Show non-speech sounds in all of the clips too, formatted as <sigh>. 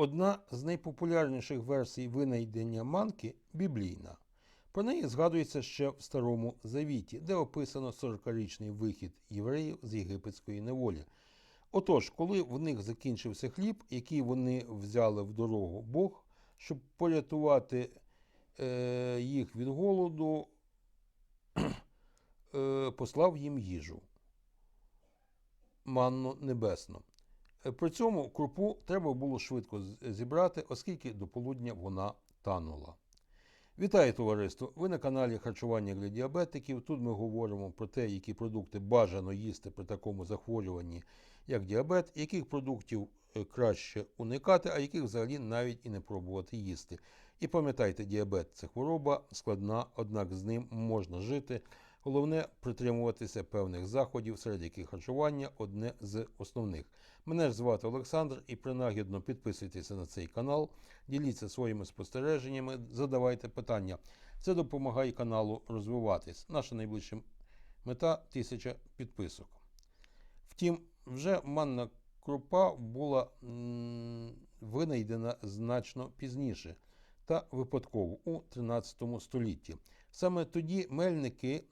Одна з найпопулярніших версій винайдення манки біблійна. Про неї згадується ще в Старому Завіті, де описано 40-річний вихід євреїв з єгипетської неволі. Отож, коли в них закінчився хліб, який вони взяли в дорогу, Бог, щоб порятувати е, їх від голоду, <clears throat> е, послав їм їжу манну небесну. При цьому крупу треба було швидко зібрати, оскільки до полудня вона танула. Вітаю товариство! Ви на каналі Харчування для діабетиків. Тут ми говоримо про те, які продукти бажано їсти при такому захворюванні, як діабет, яких продуктів е, краще уникати, а яких взагалі навіть і не пробувати їсти. І пам'ятайте, діабет це хвороба складна, однак з ним можна жити. Головне притримуватися певних заходів, серед яких харчування одне з основних. Мене ж звати Олександр, і принагідно підписуйтеся на цей канал, діліться своїми спостереженнями, задавайте питання. Це допомагає каналу розвиватись. Наша найближча мета тисяча підписок. Втім, вже манна крупа була винайдена значно пізніше та випадково у 13 столітті. Саме тоді мельники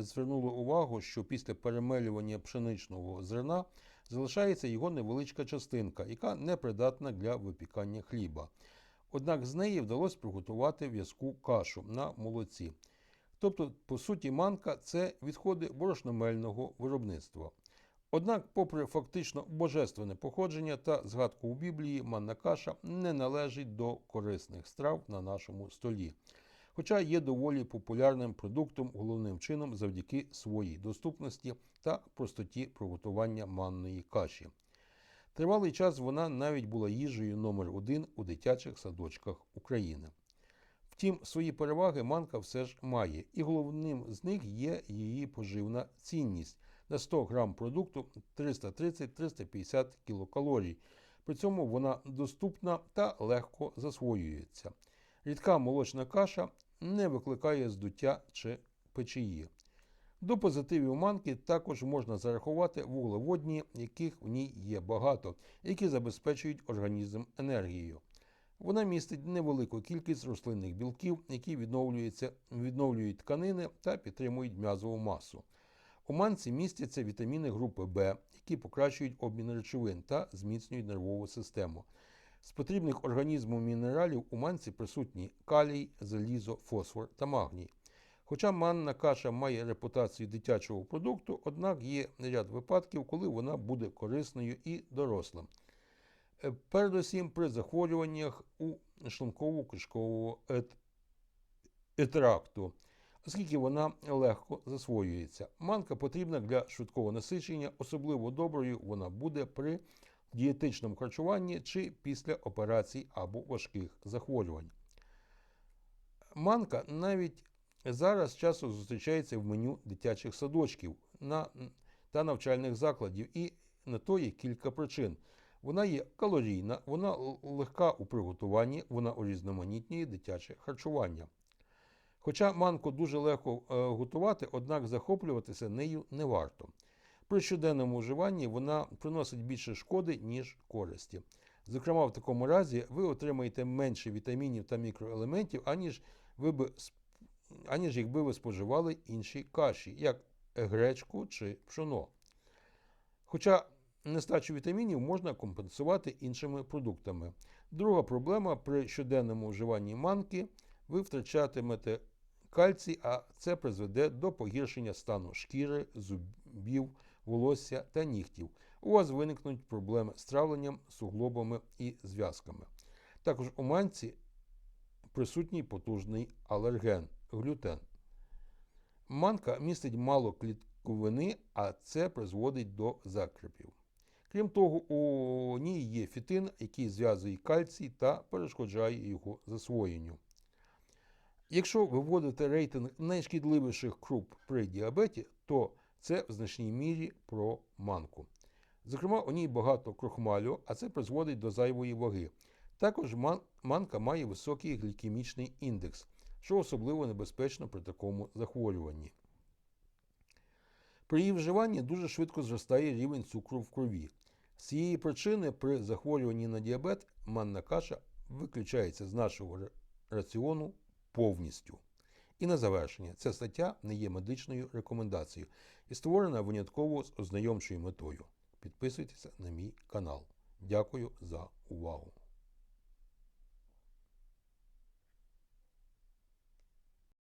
звернули увагу, що після перемелювання пшеничного зерна залишається його невеличка частинка, яка не придатна для випікання хліба. Однак з неї вдалося приготувати в'язку кашу на молоці. Тобто, по суті, манка це відходи борошномельного виробництва. Однак, попри фактично божественне походження та згадку у Біблії, манна каша не належить до корисних страв на нашому столі, хоча є доволі популярним продуктом головним чином завдяки своїй доступності та простоті приготування манної каші. Тривалий час вона навіть була їжею номер один у дитячих садочках України. Втім, свої переваги манка все ж має, і головним з них є її поживна цінність. На 100 грам продукту 330-350 кілокалорій. При цьому вона доступна та легко засвоюється. Рідка молочна каша не викликає здуття чи печії. До позитивів манки також можна зарахувати вуглеводні, яких в ній є багато, які забезпечують організм енергією. Вона містить невелику кількість рослинних білків, які відновлюють тканини та підтримують м'язову масу. У манці містяться вітаміни групи В, які покращують обмін речовин та зміцнюють нервову систему. З потрібних організму мінералів у манці присутні калій, залізо, фосфор та магній. Хоча манна каша має репутацію дитячого продукту, однак є ряд випадків, коли вона буде корисною і дорослим. Е, Передусім при захворюваннях у шлунково-кишкового ет- тракту, оскільки вона легко засвоюється. Манка потрібна для швидкого насичення, особливо доброю вона буде при дієтичному харчуванні чи після операцій або важких захворювань. Манка навіть зараз часто зустрічається в меню дитячих садочків на, та навчальних закладів, і на то є кілька причин. Вона є калорійна, вона легка у приготуванні, вона урізноманітнює дитяче харчування. Хоча манку дуже легко е, готувати, однак захоплюватися нею не варто. При щоденному вживанні вона приносить більше шкоди, ніж користі. Зокрема, в такому разі ви отримаєте менше вітамінів та мікроелементів, аніж, ви би, аніж якби ви споживали інші каші, як гречку чи пшоно. Хоча нестачу вітамінів можна компенсувати іншими продуктами. Друга проблема при щоденному вживанні манки ви втрачатимете кальцій, а це призведе до погіршення стану шкіри, зубів, волосся та нігтів. У вас виникнуть проблеми з травленням, суглобами і зв'язками. Також у манці присутній потужний алерген глютен. Манка містить мало клітковини, а це призводить до закрепів. Крім того, у ній є фітин, який зв'язує кальцій та перешкоджає його засвоєнню. Якщо виводити рейтинг найшкідливіших круп при діабеті, то це в значній мірі про манку. Зокрема, у ній багато крохмалю, а це призводить до зайвої ваги. Також ман- манка має високий глікемічний індекс, що особливо небезпечно при такому захворюванні. При її вживанні дуже швидко зростає рівень цукру в крові. З цієї причини при захворюванні на діабет манна каша виключається з нашого раціону повністю. І на завершення, ця стаття не є медичною рекомендацією і створена винятково з ознайомчою метою. Підписуйтеся на мій канал. Дякую за увагу.